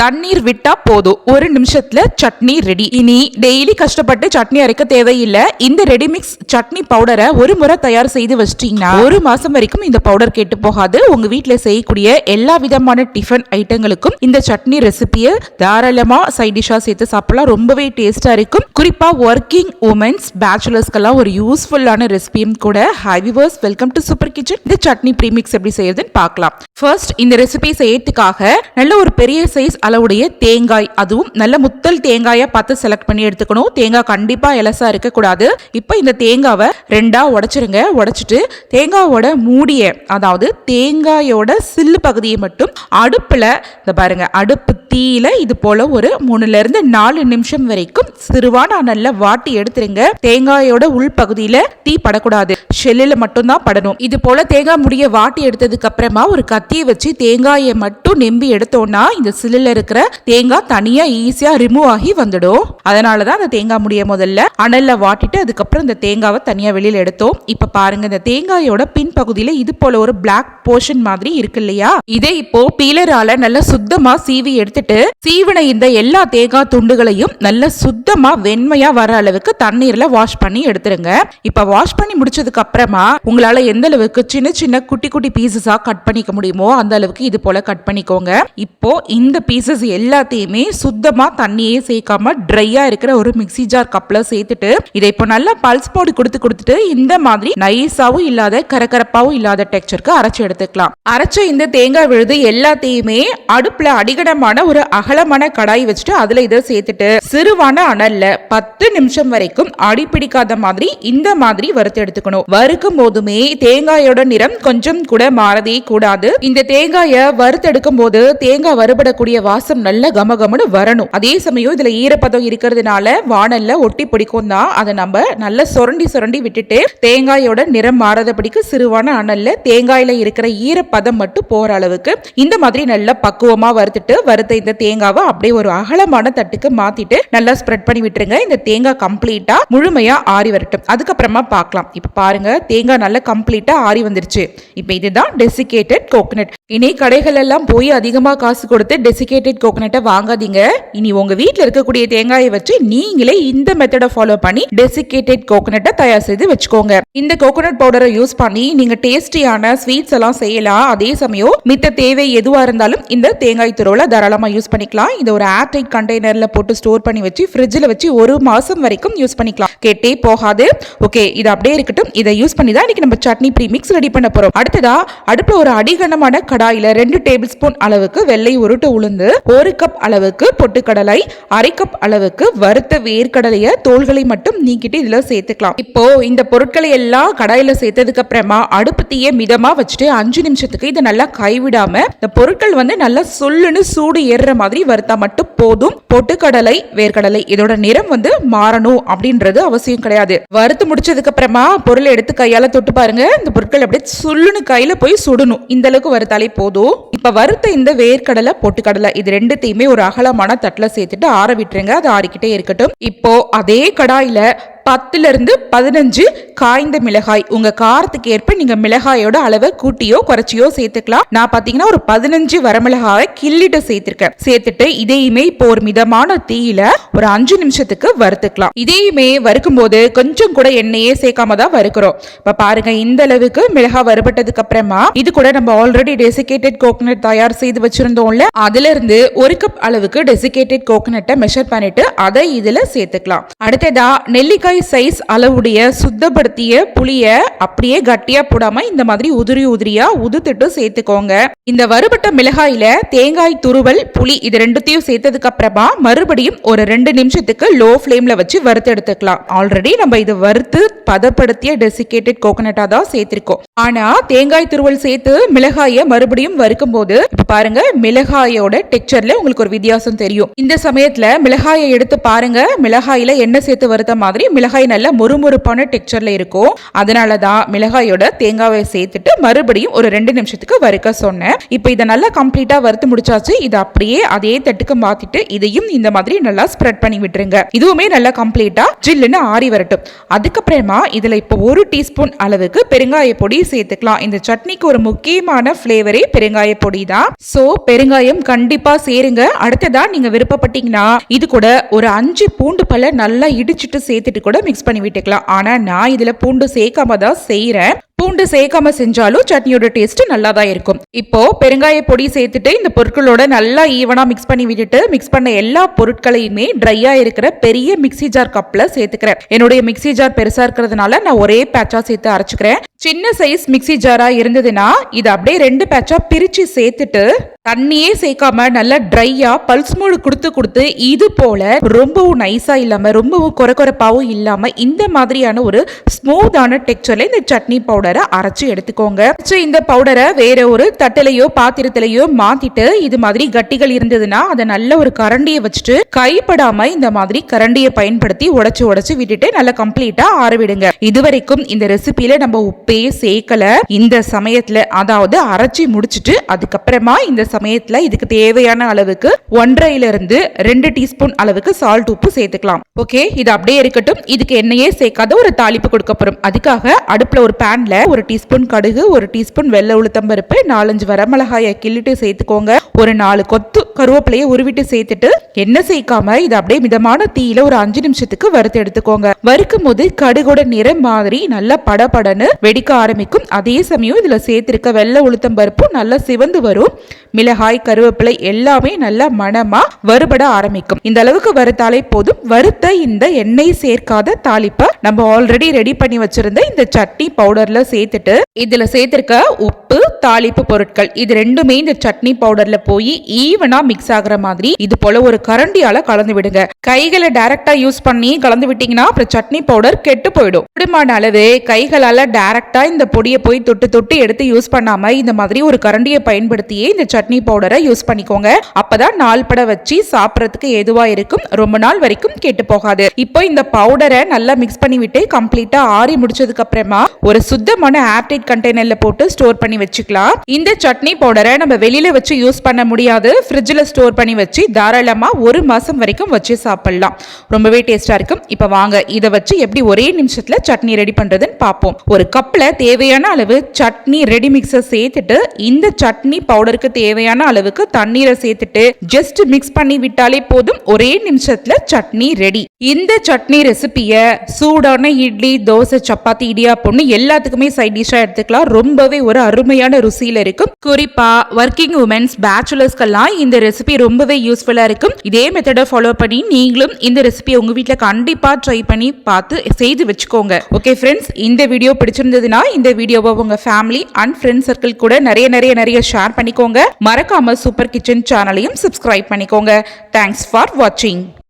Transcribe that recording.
தண்ணீர் விட்டா போதும். ஒரு நிமிஷத்துல சட்னி ரெடி இனி டெய்லி கஷ்டப்பட்டு சட்னி அரைக்க தேவையில்லை. இந்த ரெடிமிக்ஸ் சட்னி பவுடரை ஒரு முறை தயார் செய்து வச்சிட்டீங்கன்னா ஒரு மாசம் வரைக்கும் இந்த பவுடர் கெட்டு போகாது. உங்க வீட்டுல செய்யக்கூடிய எல்லா விதமான டிஃபன் ஐட்டங்களுக்கும் இந்த சட்னி ரெசிபியை தாராளமா சைட் டிஷ்ஷா சேர்த்து சாப்பிடலாம். ரொம்பவே டேஸ்டா இருக்கும். குறிப்பா ஒர்க்கிங் உமன்ஸ் பேச்சுலர்ஸ்க்கெல்லாம் ஒரு யூஸ்ஃபுல்லான ரெசிபியும் கூட. Hi viewers welcome to super kitchen இந்த சட்னி ப்ரீமிக்ஸ் எப்படி செய்யறதுன்னு பார்க்கலாம். ஃபர்ஸ்ட் இந்த ரெசிபி செய்யறதுக்காக நல்ல ஒரு பெரிய சைஸ் அளவுடைய தேங்காய் அதுவும் நல்ல முத்தல் தேங்காயை பார்த்து செலக்ட் பண்ணி எடுத்துக்கணும். தேங்காய் கண்டிப்பாக இலசா இருக்கக்கூடாது. இப்போ இந்த தேங்காவை ரெண்டாக உடச்சிருங்க. உடச்சிட்டு தேங்காவோட மூடிய அதாவது தேங்காயோட சில்லு பகுதியை மட்டும் அடுப்பில் இந்த பாருங்க அடுப்பு தீயில இது போல ஒரு மூணுலேருந்து நாலு நிமிஷம் வரைக்கும் சிறுவான நல்லா வாட்டி எடுத்துருங்க. தேங்காயோட உள் பகுதியில் தீ படக்கூடாது. ஷெல்லில் மட்டும்தான் படணும். இது போல தேங்காய் முடிய வாட்டி எடுத்ததுக்கு அப்புறமா ஒரு கத்தியை வச்சு தேங்காயை மட்டும் நெம்பி எடுத்தோம்னா இந்த சில்லில் இருக்கிற தேங்காய் தனியா ஈஸியா ரிமூவ் ஆகி வந்துடும். அதனால தான் அந்த தேங்காய் முடிய முதல்ல அனல்ல வாட்டிட்டு அதுக்கப்புறம் இந்த தேங்காவை தனியா வெளியில எடுத்தோம். இப்ப பாருங்க இந்த தேங்காயோட பின்பகுதியில இது போல ஒரு பிளாக் போர்ஷன் மாதிரி இருக்கு இல்லையா? இதை இப்போ பீலரால நல்லா சுத்தமா சீவி எடுத்துட்டு சீவன இந்த எல்லா தேங்காய் துண்டுகளையும் நல்லா சுத்தமா வெண்மையா வர அளவுக்கு தண்ணீர்ல வாஷ் பண்ணி எடுத்துருங்க. இப்ப வாஷ் பண்ணி முடிச்சதுக்கு அப்புறமா உங்களால எந்த அளவுக்கு சின்ன சின்ன குட்டி குட்டி பீசஸா கட் பண்ணிக்க முடியுமோ அந்த அளவுக்கு இது போல கட் பண்ணிக்கோங்க. இப்போ இந்த பீசஸ் எல்லாத்தையுமே சுத்தமா தண்ணியே சேர்க்காம ட்ரையாக இருக்கிற ஒரு மிக்ஸி ஜார் கப்ல சேர்த்துட்டு இதை இப்போ நல்லா பல்ஸ் போடு கொடுத்து கொடுத்துட்டு இந்த மாதிரி நைஸாகவும் இல்லாத கரகரப்பாகவும் இல்லாத டெக்ஸ்டருக்கு அரைச்சி எடுத்துக்கலாம். அரைச்ச இந்த தேங்காய் விழுது எல்லாத்தையுமே அடுப்புல அடிகடமான ஒரு அகலமான கடாய் வச்சுட்டு அதுல இதை சேர்த்துட்டு சிறுவான அனல்ல பத்து நிமிஷம் வரைக்கும் அடி பிடிக்காத மாதிரி இந்த மாதிரி வறுத்து எடுத்துக்கணும். வறுக்கும் போதுமே தேங்காயோட நிறம் கொஞ்சம் கூட மாறதே கூடாது. இந்த தேங்காயை வறுத்தெடுக்கும் போது தேங்காய் வறுபடக்கூடிய வாசம் நல்ல கமகமனு வரணும். அதே சமயம் இதுல ஈரப்பதம் இருக்கிறதுனால வானல்ல ஒட்டி பிடிக்கும் தான் அதை நம்ம நல்லா சுரண்டி சுரண்டி விட்டுட்டு தேங்காயோட நிறம் மாறாதபடிக்கு சிறுவான அனல்ல தேங்காயில இருக்கிற ஈரப்பதம் மட்டும் போற அளவுக்கு இந்த மாதிரி நல்லா பக்குவமா வறுத்துட்டு வறுத்த இந்த தேங்காவை அப்படியே ஒரு அகலமான தட்டுக்கு மாத்திட்டு நல்லா ஸ்ப்ரெட் பண்ணி விட்டுருங்க. இந்த தேங்காய் கம்ப்ளீட்டா முழுமையா ஆறி வரட்டும். அதுக்கப்புறமா பார்க்கலாம். இப்ப பாருங்க தேங்காய் நல்லா கம்ப்ளீட்டா ஆறி வந்துருச்சு. இப்போ இதுதான் டெசிகேட்டட் கோகனட் இனி கடைகள் எல்லாம் போய் அதிகமாக காசு கொடுத்து டெசிகேட்டட் கோகனட்டை வாங்காதீங்க. இனி உங்க வீட்டில் இருக்கக்கூடிய தேங்காயை வச்சு நீங்களே இந்த மெத்தடை ஃபாலோ பண்ணி டெசிகேட்டட் கோகனட்டை தயார் செய்து வச்சுக்கோங்க. இந்த கோகனட் பவுடரை யூஸ் பண்ணி நீங்க டேஸ்டியான ஸ்வீட்ஸ் எல்லாம் செய்யலாம். அதே சமயம் மித்த தேவை எதுவா இருந்தாலும் இந்த தேங்காய் துருவலை தாராளமாக யூஸ் பண்ணிக்கலாம். இதை ஒரு ஏர்டைட் கண்டெய்னர்ல போட்டு ஸ்டோர் பண்ணி வச்சு ஃப்ரிட்ஜில் வச்சு ஒரு மாசம் வரைக்கும் யூஸ் பண்ணிக்கலாம். கெட்டே போகாது. ஓகே இது அப்படியே இருக்கட்டும். இதை யூஸ் பண்ணி தான் இன்னைக்கு நம்ம சட்னி ப்ரீமிக்ஸ் ரெடி பண்ண போறோம். அடுத்ததா அடுப்பில் ஒரு அடிகனமான கடாயில ரெண்டு டேபிள் ஸ்பூன் அளவுக்கு வெள்ளை உருட்டு உளுந்து ஒரு கப் அளவுக்கு பொட்டுக்கடலை அரை கப் அளவுக்கு வறுத்த வேர்க்கடலைய தோள்களை மட்டும் நீக்கிட்டு இதுல சேர்த்துக்கலாம். இப்போ இந்த பொருட்களை எல்லாம் கடாயில சேர்த்ததுக்கு அப்புறமா அடுப்பு தீய மிதமா வச்சுட்டு அஞ்சு நிமிஷத்துக்கு இதை நல்லா கைவிடாம இந்த பொருட்கள் வந்து நல்லா சொல்லுன்னு சூடு ஏறுற மாதிரி வறுத்தா மட்டும் போதும். பொட்டுக்கடலை வேர்க்கடலை இதோட நிறம் வந்து மாறணும் அப்படின்றது அவசியம் கிடையாது. வறுத்து முடிச்சதுக்கு அப்புறமா பொருளை எடுத்து கையால தொட்டு பாருங்க. இந்த பொருட்கள் அப்படியே சுள்ளுன்னு கையில போய் சுடணும். இந்த அளவுக்கு வறுத்தாலே போதும். இப்ப வறுத்த இந்த வேர்க்கடலை பொட்டுக்கடலை இது ரெண்டுத்தையுமே ஒரு அகலமான தட்டுல சேர்த்துட்டு ஆற விட்டுருங்க. அது ஆறிக்கிட்டே இருக்கட்டும். இப்போ அதே கடாயில பத்துல இருந்து பதினஞ்சு காய்ந்த மிளகாய். உங்க காரத்துக்கு ஏற்ப நீங்கள் மிளகாயோட அளவை கூட்டியோ குறைச்சியோ சேர்த்துக்கலாம். நான் பார்த்தீங்கன்னா ஒரு பதினஞ்சு வரமிளகாவை கிள்ளிட்டு சேர்த்துருக்கேன். சேர்த்துட்டு இதையுமே இப்போ ஒரு மிதமான தீயில ஒரு அஞ்சு நிமிஷத்துக்கு வறுத்துக்கலாம். இதையுமே வறுக்கும் போது கொஞ்சம் கூட எண்ணெயே சேர்க்காம தான் வறுக்கிறோம். இப்போ பாருங்க இந்த அளவுக்கு மிளகாய் வறுபட்டதுக்கு அப்புறமா இது கூட நம்ம ஆல்ரெடி டெசிகேட்டட் கோகனட் தயார் செய்து வச்சிருந்தோம்ல அதுல இருந்து ஒரு கப் அளவுக்கு டெசிகேட்டட் கோகனட்டை மெஷர் பண்ணிட்டு அதை இதுல சேர்த்துக்கலாம். அடுத்ததா நெல்லிக்காய் சைஸ் அளவுடைய சுத்தப்படுத்திய புளியை அப்படியே கட்டியா போடாம இந்த மாதிரி உதிரி உதிரியா உதுத்துட்டு சேர்த்துக்கோங்க. இந்த வறுபட்ட மிளகாயில தேங்காய் துருவல் புளி இது ரெண்டுத்தையும் சேர்த்ததுக்கு அப்புறமா மறுபடியும் ஒரு ரெண்டு நிமிஷத்துக்கு லோ ஃப்ளேம்ல வச்சு வறுத்து எடுத்துக்கலாம். ஆல்ரெடி நம்ம இது வறுத்து பதப்படுத்திய டெசிகேட்டட் கோகனட்டா தான் சேர்த்திருக்கோம். ஆனா தேங்காய் துருவல் சேர்த்து மிளகாயை மறுபடியும் வறுக்கும் போது பாருங்க மிளகாயோட டெக்ஸ்சர்ல உங்களுக்கு ஒரு வித்தியாசம் தெரியும். இந்த சமயத்துல மிளகாயை எடுத்து பாருங்க மிளகாயில எண்ணெய் சேர்த்து வறுத்த மாதிரி மிளகாய் மிளகாய் நல்லா மொறுமொறுப்பான டெக்ஸ்சரில் இருக்கும். அதனால தான் மிளகாயோட தேங்காவை சேர்த்துட்டு மறுபடியும் ஒரு ரெண்டு நிமிஷத்துக்கு வறுக்க சொன்னேன். இப்போ இதை நல்லா கம்ப்ளீட்டாக வறுத்து முடிச்சாச்சு. இதை அப்படியே அதே தட்டுக்கு மாற்றிட்டு இதையும் இந்த மாதிரி நல்லா ஸ்ப்ரெட் பண்ணி விட்டுருங்க. இதுவுமே நல்லா கம்ப்ளீட்டாக ஜில்லுன்னு ஆறி வரட்டும். அதுக்கப்புறமா இதில் இப்போ ஒரு டீஸ்பூன் அளவுக்கு பெருங்காய பொடி சேர்த்துக்கலாம். இந்த சட்னிக்கு ஒரு முக்கியமான ஃப்ளேவரே பெருங்காய பொடி தான் ஸோ பெருங்காயம் கண்டிப்பாக சேருங்க. அடுத்ததாக நீங்கள் விருப்பப்பட்டீங்கன்னா இது கூட ஒரு அஞ்சு பூண்டு பல நல்லா இடிச்சிட்டு சேர்த்துட்டு கூட மிக்ஸ் பண்ணி விட்டுக்கலாம். ஆனா நான் இதுல பூண்டு சேர்க்காம தான் செய்யறேன் பூண்டு சேர்க்காம செஞ்சாலும் சட்னியோட டேஸ்ட் நல்லா தான் இருக்கும். இப்போ பெருங்காய பொடி சேர்த்துட்டு இந்த பொருட்களோட நல்லா ஈவனா மிக்ஸ் பண்ணி விட்டுட்டு மிக்ஸ் பண்ண எல்லா பொருட்களையுமே ட்ரையா இருக்கிற பெரிய மிக்ஸி ஜார் கப்ல சேர்த்துக்கிறேன். என்னுடைய மிக்ஸி ஜார் பெருசா இருக்கிறதுனால நான் ஒரே பேட்சா சேர்த்து அரைச்சுக்கிறேன். சின்ன சைஸ் மிக்ஸி ஜாரா இருந்ததுன்னா இதை அப்படியே ரெண்டு பேட்சா பிரிச்சு சேர்த்துட்டு தண்ணியே சேர்க்காம நல்லா ட்ரையா பல்ஸ் மூடு கொடுத்து கொடுத்து இது போல ரொம்பவும் நைஸா இல்லாம ரொம்பவும் குறை குறைப்பாவும் இல்லாம இந்த மாதிரியான ஒரு ஸ்மூத்தான டெக்ஸ்டர்ல இந்த சட்னி பவுடர் அரைச்சு எடுத்துக்கோங்க. இந்த பவுடரை வேற ஒரு தட்டிலையோ பாத்திரத்திலையோ மாத்திட்டு இது மாதிரி கட்டிகள் இருந்ததுன்னா அதை நல்ல ஒரு கரண்டியை வச்சுட்டு கைப்படாம இந்த மாதிரி கரண்டியை பயன்படுத்தி உடச்சு உடச்சு விட்டுட்டு நல்லா கம்ப்ளீட்டா ஆறவிடுங்க இதுவரைக்கும் இந்த ரெசிபியில நம்ம உப்பே சேர்க்கல இந்த சமயத்துல அதாவது அரைச்சி முடிச்சிட்டு அதுக்கப்புறமா இந்த சமயத்துல இதுக்கு தேவையான அளவுக்கு ஒன்றரைல இருந்து ரெண்டு டீஸ்பூன் அளவுக்கு சால்ட் உப்பு சேர்த்துக்கலாம். ஓகே இது அப்படியே இருக்கட்டும். இதுக்கு எண்ணெயே சேர்க்காத ஒரு தாளிப்பு கொடுக்க போறோம் அதுக்காக அடுப்புல ஒரு பேன்ல ஒரு டீஸ்பூன் கடுகு ஒரு டீஸ்பூன் வெள்ளை உளுத்தம்பருப்பு நாலஞ்சு வரமிளகாயை கிள்ளிட்டு சேர்த்துக்கோங்க. ஒரு நாலு கொத்து கருவேப்பிலையை உருவிட்டு சேர்த்துட்டு எண்ணெய் சேர்க்காம இது அப்படியே மிதமான தீயில ஒரு அஞ்சு நிமிஷத்துக்கு வறுத்து எடுத்துக்கோங்க. வறுக்கும் போது கடுகோட நிறம் மாதிரி நல்லா படபடன்னு வெடிக்க ஆரம்பிக்கும். அதே சமயம் இதுல சேர்த்திருக்க வெள்ளை உளுத்தம் பருப்பும் நல்லா சிவந்து வரும். மிளகாய் கருவேப்பிலை எல்லாமே நல்லா மணமா வறுபட ஆரம்பிக்கும். இந்த அளவுக்கு வறுத்தாலே போதும். வறுத்த இந்த எண்ணெய் சேர்க்காத தாளிப்பை நம்ம ஆல்ரெடி ரெடி பண்ணி வச்சிருந்த இந்த சட்னி பவுடர்ல சேர்த்துட்டு இதுல சேர்த்திருக்க உப்பு தாளிப்பு பொருட்கள் இது ரெண்டுமே இந்த சட்னி பவுடர்ல போய் ஈவனா மிக்ஸ் ஆகுற மாதிரி இது போல ஒரு கரண்டியால கலந்து விடுங்க. கைகளை டைரக்டா யூஸ் பண்ணி கலந்து விட்டீங்கன்னா அப்புறம் சட்னி பவுடர் கெட்டு போயிடும். கூடுமான அளவு கைகளால டைரக்டா இந்த பொடியை போய் தொட்டு தொட்டு எடுத்து யூஸ் பண்ணாம இந்த மாதிரி ஒரு கரண்டியை பயன்படுத்தியே இந்த சட்னி பவுடரை யூஸ் பண்ணிக்கோங்க. அப்பதான் நாள் பட வச்சு சாப்பிடறதுக்கு ஏதுவா இருக்கும் ரொம்ப நாள் வரைக்கும் கெட்டு போகாது. இப்போ இந்த பவுடரை நல்லா மிக்ஸ் பண்ணி விட்டு கம்ப்ளீட்டா ஆறி முடிச்சதுக்கு அப்புறமா ஒரு சுத்தமான ஏர்டைட் கண்டெய்னர்ல போட்டு ஸ்டோர் பண்ணி வச்சுக்கலாம். இந்த சட்னி பவுடரை நம்ம வெளியில வச்சு யூஸ் பண்ண முடியாது. ஃப்ரிட்ஜில் ஸ்டோர் பண்ணி வச்சு தாராளமா ஒரு மாசம் வரைக்கும் வச்சு சாப்பிடலாம். ரொம்பவே டேஸ்டா இருக்கும் இப்போ வாங்க. இதை வச்சு எப்படி ஒரே நிமிஷத்துல சட்னி ரெடி பண்றதுன்னு பார்ப்போம். ஒரு கப்ல தேவையான அளவு சட்னி ரெடி மிக்ஸை சேர்த்துட்டு இந்த சட்னி பவுடருக்கு தேவையான அளவுக்கு தண்ணீரை சேர்த்துட்டு ஜஸ்ட் மிக்ஸ் பண்ணி விட்டாலே போதும். ஒரே நிமிஷத்துல சட்னி ரெடி இந்த சட்னி ரெசிபியை சூடான இட்லி தோசை சப்பாத்தி இடியாப்பம்னு எல்லாத்துக்குமே சைட் டிஷ்ஷாக எடுத்துக்கலாம். ரொம்பவே ஒரு அருமையான ருசியில இருக்கும் குறிப்பா ஒர்க்கிங் உமன்ஸ் பேச்சுலர்ஸ்க்கெல்லாம் இந்த ரெசிபி ரொம்பவே யூஸ்ஃபுல்லா இருக்கும் இதே மெத்தடை ஃபாலோ பண்ணி நீங்களும் இந்த ரெசிபியை உங்கள் வீட்டில் கண்டிப்பாக ட்ரை பண்ணி பார்த்து செய்து வச்சுக்கோங்க. ஓகே ஃப்ரெண்ட்ஸ் இந்த வீடியோ பிடிச்சிருந்ததுன்னா இந்த வீடியோவை உங்கள் ஃபேமிலி அண்ட் ஃப்ரெண்ட்ஸ் சர்க்கிள் கூட நிறைய நிறைய நிறைய ஷேர் பண்ணிக்கோங்க. மறக்காமல் சூப்பர் கிச்சன் சேனலையும் சப்ஸ்கிரைப் பண்ணிக்கோங்க. தேங்க்ஸ் ஃபார் வாட்சிங்